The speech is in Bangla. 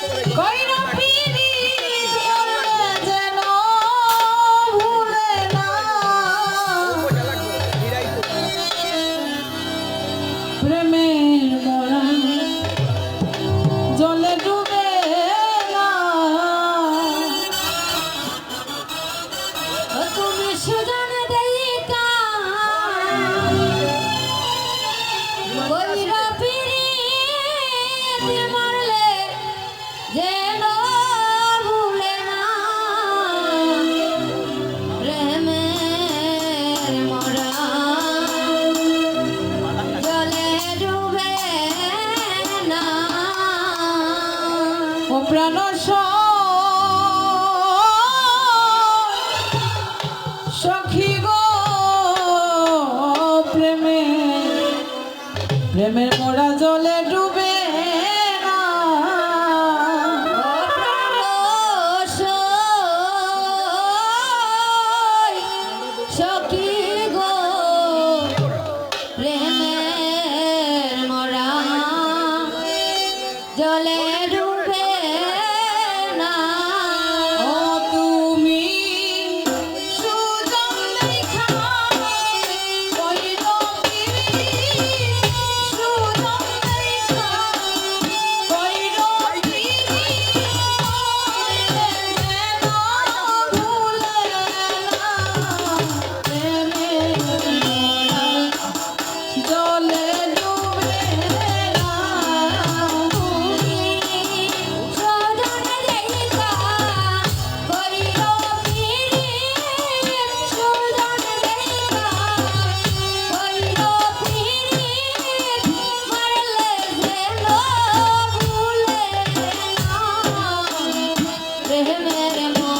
¡Coino! ও প্রাণ সখী গো প্রেমে প্রেমের মোড়া জলে ডুবে queremos.